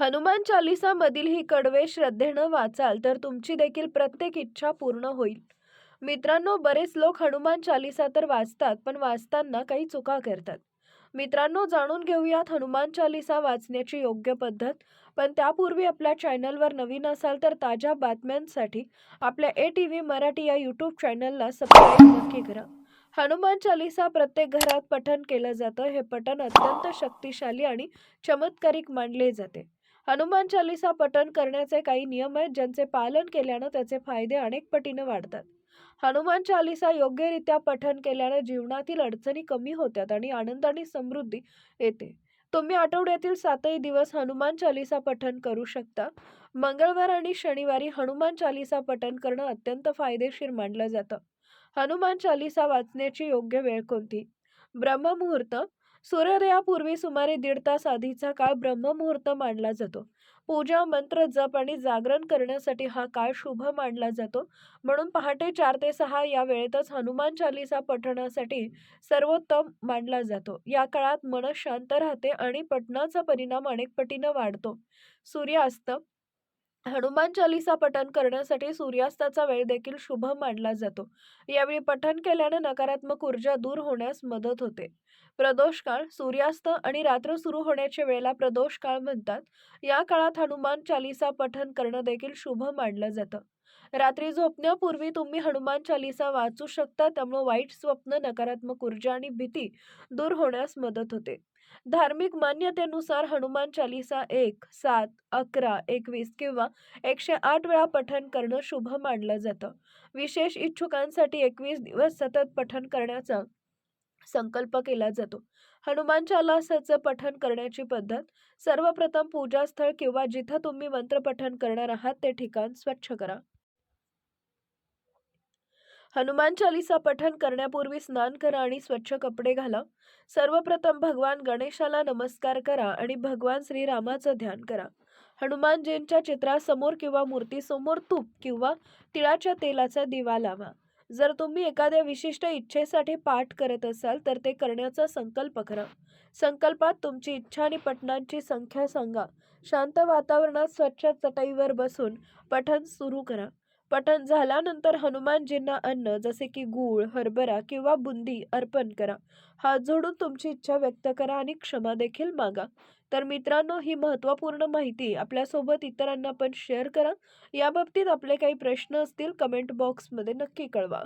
हनुमान चालिसामधील ही कडवे श्रद्धेनं वाचाल तर तुमची देखील प्रत्येक इच्छा पूर्ण होईल. मित्रांनो बरेच लोक हनुमान चालिसा तर वाचतात पण वाचताना काही चुका करतात. मित्रांनो जाणून घेऊयात हनुमान चालिसा वाचण्याची योग्य पद्धत. पण त्यापूर्वी आपल्या चॅनलवर नवीन असाल तर ताज्या बातम्यांसाठी आपल्या ए टी व्ही मराठी या यूट्यूब चॅनलला सबस्क्राईब नक्की करा. हनुमान चालिसा प्रत्येक घरात पठण केलं जातं. हे पठण अत्यंत शक्तिशाली आणि चमत्कारिक मानले जाते. हनुमान चालिसा पठण करण्याचे काही नियम आहेत ज्यांचे पालन केल्यानं त्याचे फायदे अनेक पटीनं वाढतात. हनुमान चालिसा योग्यरित्या पठण केल्यानं जीवनातील अडचणी कमी होतात आणि आनंद आणि समृद्धी येते. तुम्ही आठवड्यातील सातही दिवस हनुमान चालिसा पठण करू शकता. मंगळवार आणि शनिवारी हनुमान चालिसा पठण करणं अत्यंत फायदेशीर मानलं जातं. हनुमान चालिसा वाचण्याची योग्य वेळ कोणती? ब्रह्ममुहूर्त सूर्योदयापूर्वी सुमारे दीड तास आधीचा काळ ब्रह्ममुहूर्त मानला जातो. पूजा मंत्र जप आणि जागरण करण्यासाठी हा काळ शुभ मानला जातो. म्हणून पहाटे चार ते सहा या वेळेतच हनुमान चालिसा पठणासाठी सर्वोत्तम मानला जातो. या काळात मन शांत राहते आणि पठणाचा परिणाम अनेक पटीनं वाढतो. सूर्यास्त हनुमान चालिसा पठण करण्यासाठी सूर्यास्ताचा वेळ देखील शुभ मानला जातो. यावेळी पठण केल्याने नकारात्मक ऊर्जा दूर होण्यास मदत होते. प्रदोष काळ सूर्यास्त आणि रात्र सुरू होण्याच्या वेळेला प्रदोष काळ म्हणतात. या काळात हनुमान चालिसा पठण करणं देखील शुभ मानलं जातं. रात्री झोपण्यापूर्वी तुम्ही हनुमान चालिसा वाचू शकता त्यामुळे वाईट स्वप्न नकारात्मक ऊर्जा आणि भीती दूर होण्यास मदत होते. धार्मिक मान्यतेनुसार हनुमान चालिसा एक सात अकरा एकवीस किंवा एकशे आठ वेळा पठण करणं शुभ मानलं जातं. विशेष इच्छुकांसाठी एकवीस दिवस सतत पठण करण्याचा संकल्प केला जातो. हनुमान चालासाचं पठण करण्याची पद्धत सर्वप्रथम पूजास्थळ किंवा जिथं तुम्ही मंत्रपठण करणार आहात ते ठिकाण स्वच्छ करा. हनुमान चालिसा पठण करण्यापूर्वी स्नान करा आणि स्वच्छ कपडे घाला. सर्वप्रथम भगवान गणेशाला नमस्कार करा आणि भगवान श्रीरामाचं ध्यान करा. हनुमानजींच्या चित्रासमोर किंवा मूर्तीसमोर तूप किंवा तिळाच्या तेलाचा दिवा लावा. जर तुम्ही एखाद्या विशिष्ट इच्छेसाठी पाठ करत असाल तर ते करण्याचा संकल्प करा. संकल्पात तुमची इच्छा आणि पठणांची संख्या सांगा. शांत वातावरणात स्वच्छ चटईवर बसून पठण सुरू करा. पठण झाल्यानंतर हनुमानजींना अन्न जसे की गूळ हरभरा किंवा बुंदी अर्पण करा. हात जोडून तुमची इच्छा व्यक्त करा आणि क्षमा देखील मागा. तर मित्रांनो ही महत्त्वपूर्ण माहिती आपल्यासोबत इतरांना पण शेअर करा. याबाबतीत आपले काही प्रश्न असतील कमेंट बॉक्समध्ये नक्की कळवा.